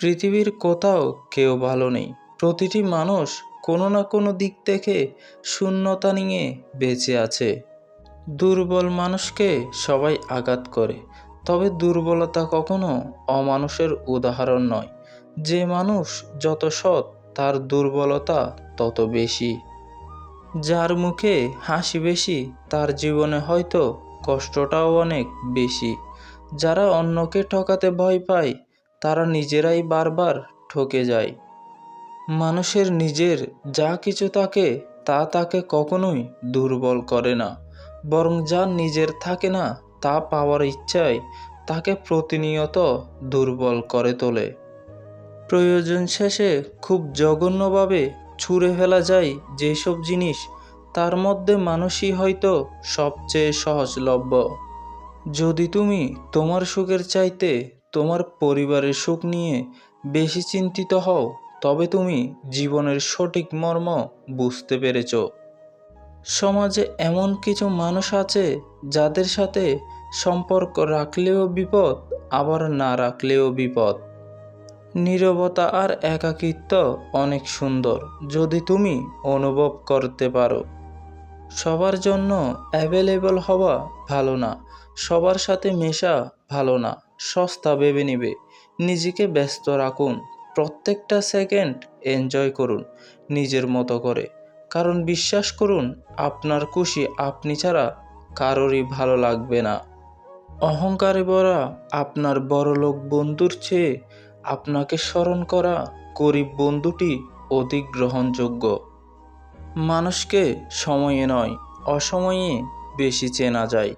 পৃথিবীর কোথাও কেউ ভালো নেই। প্রতিটি মানুষ কোনো না কোনো দিক থেকে শূন্যতা নিয়ে বেঁচে আছে। দুর্বল মানুষকে সবাই আঘাত করে, তবে দুর্বলতা কখনো অমানুষের উদাহরণ নয়। যে মানুষ যত সৎ, তার দুর্বলতা তত বেশি। যার মুখে হাসি বেশি, তার জীবনে হয়তো কষ্টটাও অনেক বেশি। যারা অন্যকে ঠকাতে ভয় পায় তারা নিজেরাই বারবার ঠকে যায়। মানুষের নিজের যা কিছু থাকে, তা তাকে কখনোই দুর্বল করে না। বরং যা নিজের থাকে না, তা পাওয়ার ইচ্ছায় তাকে প্রতিনিয়ত দুর্বল করে তোলে। প্রয়োজন শেষে খুব জঘন্যভাবে ছুঁড়ে ফেলা যায় যেসব জিনিস তার মধ্যে মানুষই হয়তো সবচেয়ে সহজলভ্য। যদি তুমি তোমার সুখের চাইতে তোমার পরিবারের সুখ নিয়ে বেশি চিন্তিত হও, তবে তুমি জীবনের সঠিক মর্ম বুঝতে পেরেছ। সমাজে এমন কিছু মানুষ আছে যাদের সাথে সম্পর্ক রাখলেও বিপদ, আবার না রাখলেও বিপদ। নীরবতা আর একাকিত্ব অনেক সুন্দর, যদি তুমি অনুভব করতে পারো। সবার জন্য অ্যাভেলেবল হওয়া ভালো না, সবার সাথে মেশা ভালো না। সস্তা ভেবে নেবে। নিজেকে ব্যস্ত রাখুন। প্রত্যেকটা সেকেন্ড এনজয় করুন নিজের মতো করে। কারণ বিশ্বাস করুন, আপনার খুশি আপনি ছাড়া কারোরই ভালো লাগবে না। অহংকারে ভরা আপনার বড়লোক বন্ধুর চেয়ে আপনাকে স্মরণ করা গরিব বন্ধুটি অধিক গ্রহণযোগ্য। মানুষকে সময়ে নয়, অসময়ে বেশি চেনা যায়।